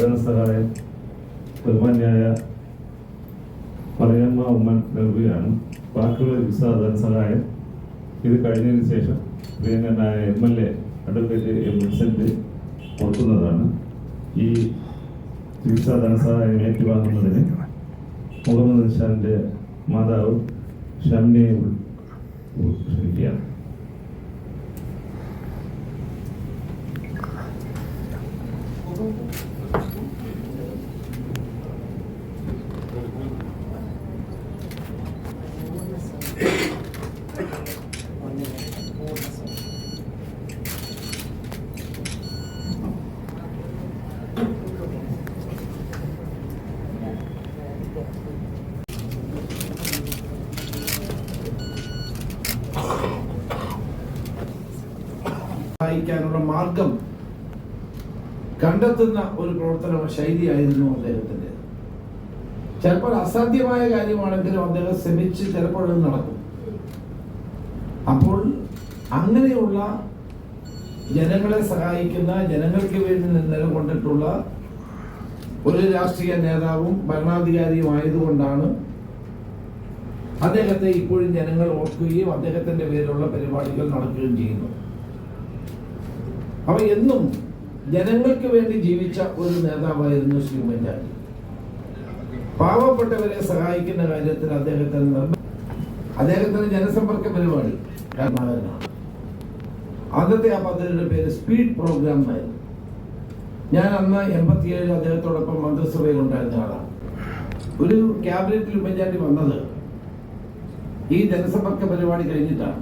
ധനസഹായം ബഹുമാന്യായ മറിയമ്മ ഉമ്മൻ നൽകുകയാണ്. ബാക്കിയുള്ള ചികിത്സ ധനസഹായം ഇത് കഴിഞ്ഞതിന് ശേഷം പ്രിയങ്കനായ M L A advocate M Vincent കൊടുക്കുന്നതാണ്. ഈ ചികിത്സാ ധനസഹായം ഏറ്റുവാങ്ങുന്നതിന് മുഹമ്മദ് നിഷാന്റെ മാതാവ് ഷംനയെ ക്ഷണിക്കുകയാണ് Thank ക്ഷണിക്കുകയാണ്. സഹായിക്കാനുള്ള മാർഗം കണ്ടെത്തുന്ന ഒരു പ്രവർത്തന ശൈലിയായിരുന്നു അദ്ദേഹത്തിന്റെ ചിലപ്പോൾ അസാധ്യമായ കാര്യമാണെങ്കിലും അദ്ദേഹം ശ്രമിച്ച് ചിലപ്പോൾ നടക്കും. അപ്പോൾ അങ്ങനെയുള്ള ജനങ്ങളെ സഹായിക്കുന്ന ജനങ്ങൾക്ക് വേണ്ടി നിലകൊണ്ടിട്ടുള്ള ഒരു രാഷ്ട്രീയ നേതാവും ഭരണാധികാരിയും ആയതുകൊണ്ടാണ് അദ്ദേഹത്തെ ഇപ്പോഴും ജനങ്ങൾ ഓർക്കുകയും അദ്ദേഹത്തിന്റെ പേരിലുള്ള പരിപാടികൾ നടക്കുകയും ചെയ്യുന്നു അവ എന്നും ജനങ്ങൾക്ക് വേണ്ടി ജീവിച്ച ഒരു നേതാവായിരുന്നു ശ്രീ ഉമ്മൻചാണ്ടി പാവപ്പെട്ടവരെ സഹായിക്കുന്ന കാര്യത്തിൽ അദ്ദേഹത്തിന് അദ്ദേഹത്തിന്റെ അദ്ദേഹത്തിന് ജനസമ്പർക്ക പരിപാടി ആദ്യത്തെ ആ പദ്ധതിയുടെ പേര് സ്പീഡ് പ്രോഗ്രാം എന്നായിരുന്നു. ഞാൻ അന്ന് എൺപത്തിയേഴ് അദ്ദേഹത്തോടൊപ്പം മന്ത്രിസഭയിൽ ഉണ്ടായിരുന്ന ആളാണ്. ഒരു ക്യാബിനറ്റിൽ ഉമ്മൻചാണ്ടി വന്നത് ഈ ജനസമ്പർക്ക പരിപാടി കഴിഞ്ഞിട്ടാണ്.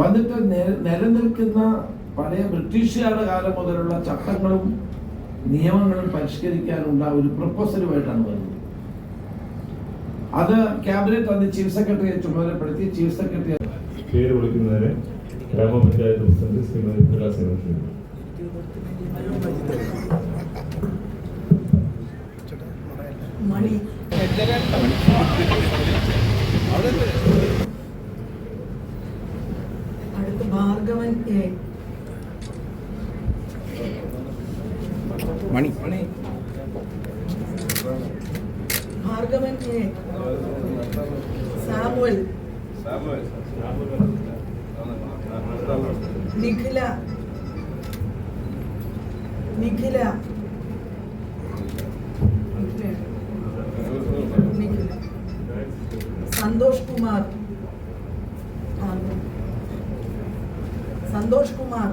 വന്നിട്ട് നിലനിൽക്കുന്ന പഴയ ബ്രിട്ടീഷുകാരുടെ കാലം മുതലുള്ള ചട്ടങ്ങളും നിയമങ്ങളും പരിഷ്കരിക്കാനുള്ള ഒരു പ്രപ്പോസലുമായിട്ടാണ് വരുന്നത്. അത് ക്യാബിനറ്റ് അന്ന് ചീഫ് സെക്രട്ടറിയെ ചുമതലപ്പെടുത്തി ചീഫ് സെക്രട്ടറി പേര് വിളിക്കുന്നതിന് ഗ്രാമപഞ്ചായത്ത് പ്രസിഡന്റ് ശ്രീമതി പ്രകാശ് മണി. അടുത്ത് Bhargavan A. Mani Bhargavan A Samuel Nikhila Nikhila Nikhila Santhosh Kumar Santhosh Kumar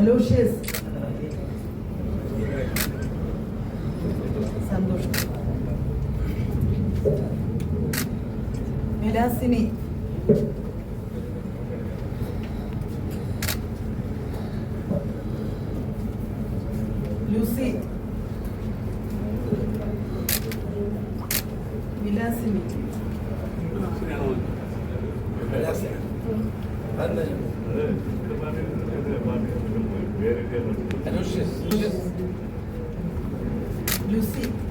Alo Şez. Sen dur. Mela seni. Lucy. Mela seni. Mela seni. Ben de. Evet. Lucy. Lucy.